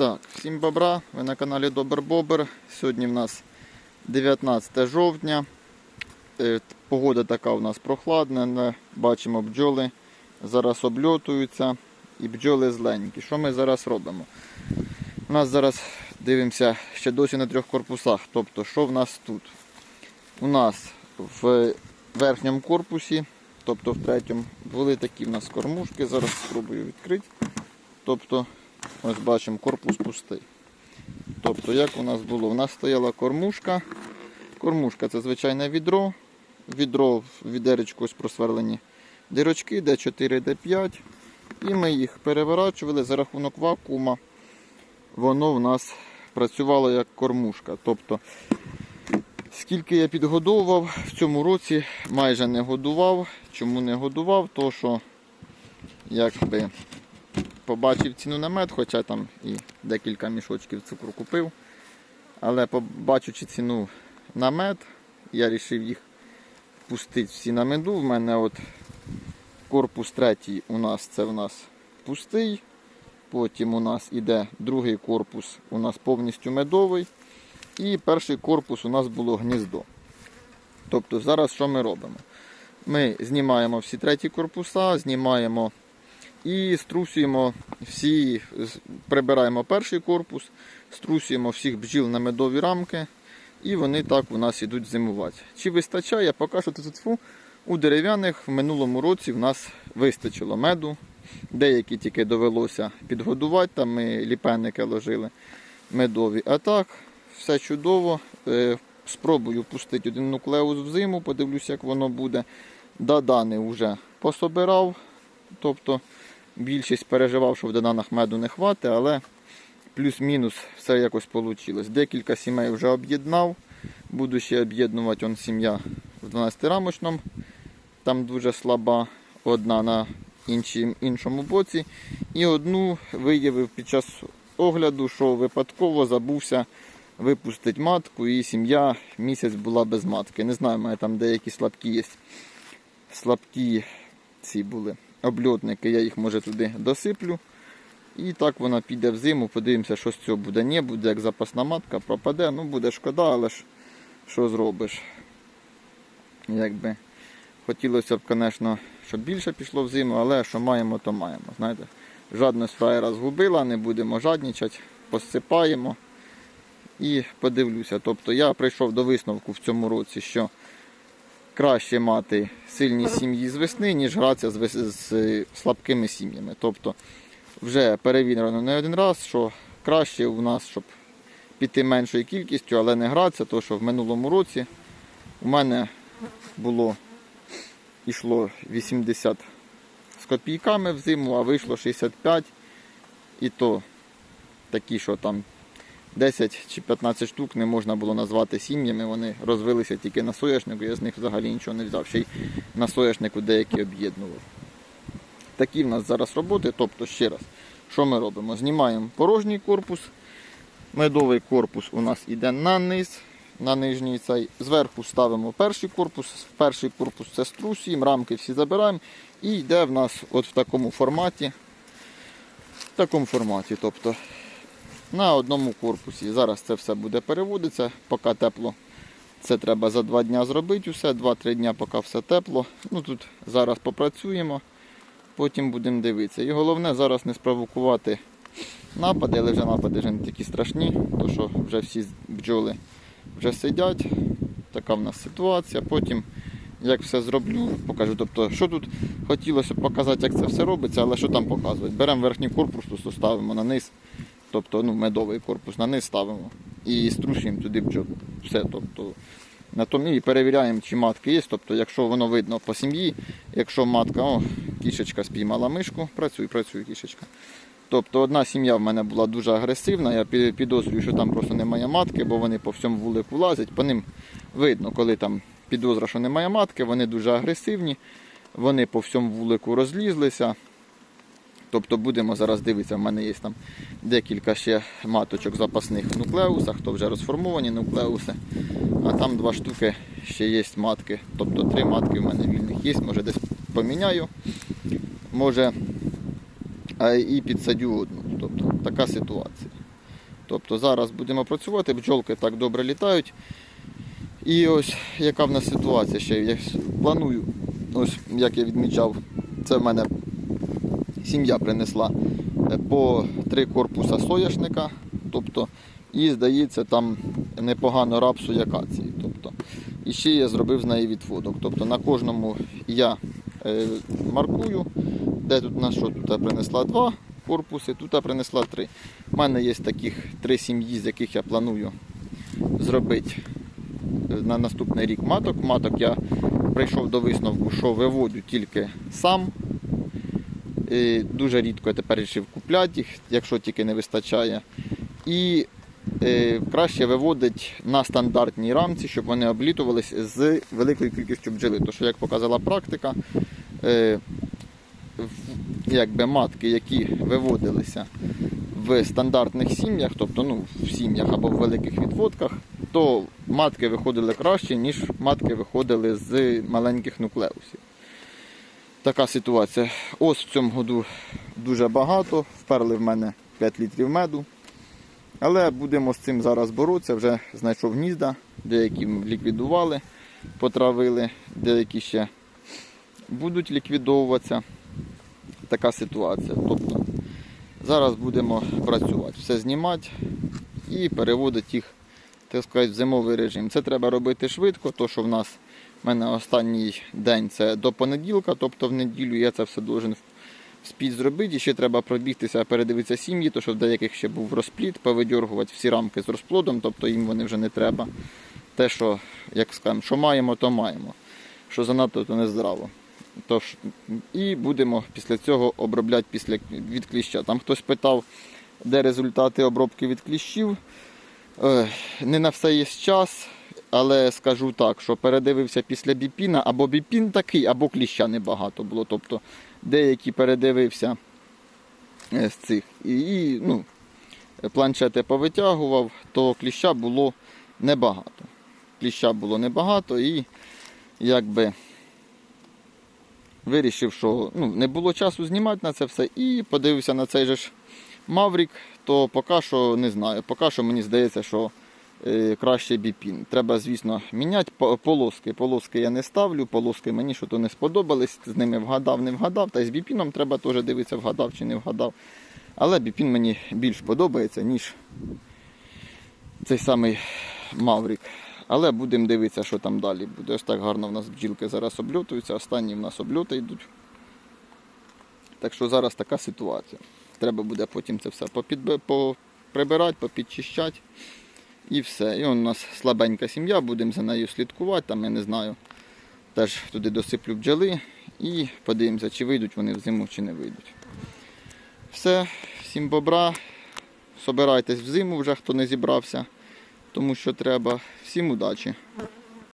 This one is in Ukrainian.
Так, всім бобра, ви на каналі Добр Бобр. Сьогодні в нас 19 жовтня. Е, Погода така у нас прохладна, бачимо бджоли. Зараз обльотуються і бджоли зленькі. Що ми зараз робимо? У нас зараз дивимося ще досі на трьох корпусах. Тобто, що в нас тут? У нас в верхньому корпусі, тобто в третьому, були такі в нас кормушки. Зараз спробую відкрити. Тобто, ось бачимо, корпус пустий. Тобто, як у нас було? У нас стояла кормушка. Кормушка це звичайне відро. Відро в відеречку ось просверлені дирочки, Д4, Д5. І ми їх переворачували за рахунок вакуума. Воно в нас працювало як кормушка. Тобто, скільки я підгодовував, в цьому році майже не годував. Чому не годував? То що якби побачив ціну на мед, хоча там і декілька мішочків цукру купив. Але побачивши ціну на мед, я вирішив їх пустити всі на меду. В мене от корпус третій у нас це у нас пустий. Потім у нас іде другий корпус, у нас повністю медовий. І перший корпус у нас було гніздо. Тобто зараз що ми робимо? Ми знімаємо всі треті корпуса, знімаємо і струсуємо всі, прибираємо перший корпус, струсуємо всіх бджіл на медові рамки, і вони так у нас ідуть зимувати. Чи вистачає? Поки що тут фу, у дерев'яних в минулому році в нас вистачило меду. Деякі тільки довелося підгодувати, там ми ліпенники ложили медові. А так, все чудово. Е, Спробую пустити один нуклеус в зиму, подивлюся, як воно буде. Дадани вже пособирав. Тобто більшість переживав, що в дананах меду не хватить, але плюс-мінус все якось вийшло. Декілька сімей вже об'єднав. Буду ще об'єднувати он сім'я в 12-рамочному. Там дуже слаба, одна на іншому боці. І одну виявив під час огляду, що випадково забувся випустити матку, і сім'я місяць була без матки. Не знаю, мене там деякі слабкі є. Слабкі ці були обльотники, я їх може туди досиплю. І так вона піде в зиму, подивимося, що з цього буде. Не буде, як запасна матка, пропаде. Ну буде шкода, але ж що зробиш. Якби хотілося б, звісно, щоб більше пішло в зиму, але що маємо, то маємо. Знаєте, жадність фраєра згубила, не будемо жадничати, посипаємо і подивлюся. Тобто я прийшов до висновку в цьому році, що краще мати сильні сім'ї з весни, ніж гратися з, з слабкими сім'ями. Тобто вже перевірено не один раз, що краще у нас, щоб піти меншою кількістю, але не гратися, тому що в минулому році у мене було йшло 80 з копійками в зиму, а вийшло 65. І то такі, що там 10 чи 15 штук не можна було назвати сім'ями. Вони розвилися тільки на соняшнику, я з них взагалі нічого не взяв. Ще й на соняшнику деякі об'єднував. Такі в нас зараз роботи. Тобто, ще раз, що ми робимо? Знімаємо порожній корпус. Медовий корпус у нас йде на низ, на нижній цей. Зверху ставимо перший корпус. Перший корпус це струсуємо, рамки всі забираємо. І йде в нас от в такому форматі. В такому форматі. Тобто на одному корпусі. Зараз це все буде переводитися, поки тепло. Це треба за два дні зробити усе, 2-3 дні, поки все тепло. Ну тут зараз попрацюємо, потім будемо дивитися. І головне зараз не спровокувати напади, але вже напади вже не такі страшні, тому що вже всі бджоли вже сидять. Така в нас ситуація. Потім як все зроблю, покажу. Тобто, що тут хотілося б показати, як це все робиться, але що там показувати. Беремо верхній корпус, ставимо на низ, тобто ну, медовий корпус, на низ ставимо і струшуємо туди бджол. Все. Тобто, на тому і перевіряємо, чи матки є. Тобто, якщо воно видно по сім'ї, якщо матка, о, кішечка спіймала мишку, працюй, працюй, кішечка. Тобто одна сім'я в мене була дуже агресивна, я підозрюю, що там просто немає матки, бо вони по всьому вулику лазять. По ним видно, коли там підозра, що немає матки, вони дуже агресивні, вони по всьому вулику розлізлися. Тобто будемо зараз дивитися, в мене є там декілька ще маточок запасних в нуклеусах, то вже розформовані нуклеуси. А там два штуки ще є матки. Тобто три матки в мене вільних є, може десь поміняю. Може і підсадю одну. Тобто така ситуація. Тобто зараз будемо працювати, бджолки так добре літають. І ось яка в нас ситуація ще. Я планую, ось як я відмічав, це в мене сім'я принесла е, по три корпуса соняшника. Тобто, і здається, там непогано рапсу і акації. Тобто, і ще я зробив з неї відводок. Тобто на кожному я е, маркую, де тут на що тут принесла два корпуси, тут принесла три. У мене є таких три сім'ї, з яких я планую зробити е, на наступний рік маток. Маток я прийшов до висновку, що виводю тільки сам. Дуже рідко я тепер вирішив купляти їх, якщо тільки не вистачає. І е, краще виводить на стандартній рамці, щоб вони облітувались з великою кількістю бджоли. Тому що, як показала практика, е, якби матки, які виводилися в стандартних сім'ях, тобто ну, в сім'ях або в великих відводках, то матки виходили краще, ніж матки виходили з маленьких нуклеусів. Така ситуація. Ось в цьому году дуже багато. Вперли в мене 5 літрів меду. Але будемо з цим зараз боротися. Вже знайшов гнізда, деякі ліквідували, потравили, деякі ще будуть ліквідовуватися. Така ситуація. Тобто зараз будемо працювати, все знімати і переводити їх так сказати, в зимовий режим. Це треба робити швидко, то що в нас в мене останній день це до понеділка, тобто в неділю я це все должен спіть зробити. І ще треба пробігтися, передивитися сім'ї, то що в деяких ще був розпліт, повидьоргувати всі рамки з розплодом, тобто їм вони вже не треба. Те, що, як скажемо, що маємо, то маємо. Що занадто, то не здраво. Тож, і будемо після цього обробляти після, від кліща. Там хтось питав, де результати обробки від кліщів. Е, Не на все є час, але скажу так, що передивився після біпіна, або біпін такий, або кліща небагато було. Тобто деякі передивився е, з цих. І, і ну, планшети повитягував, то кліща було небагато. Кліща було небагато і якби вирішив, що ну, не було часу знімати на це все. І подивився на цей же ж Маврік, то поки що не знаю. Поки що мені здається, що краще біпін. Треба, звісно, міняти полоски. Полоски я не ставлю, полоски мені що то не сподобались. З ними вгадав, не вгадав. Та й з біпіном треба теж дивитися, вгадав чи не вгадав. Але біпін мені більш подобається, ніж цей самий Маврік. Але будемо дивитися, що там далі буде. Ось так гарно в нас бджілки зараз обльотуються, останні в нас обльоти йдуть. Так що зараз така ситуація. Треба буде потім це все поприбирати, попідчищати і все. І у нас слабенька сім'я, будемо за нею слідкувати, там я не знаю. Теж туди досиплю бджоли і подивимося, чи вийдуть вони в зиму, чи не вийдуть. Все, всім бобра. Собирайтесь в зиму вже, хто не зібрався, тому що треба. Всім удачі!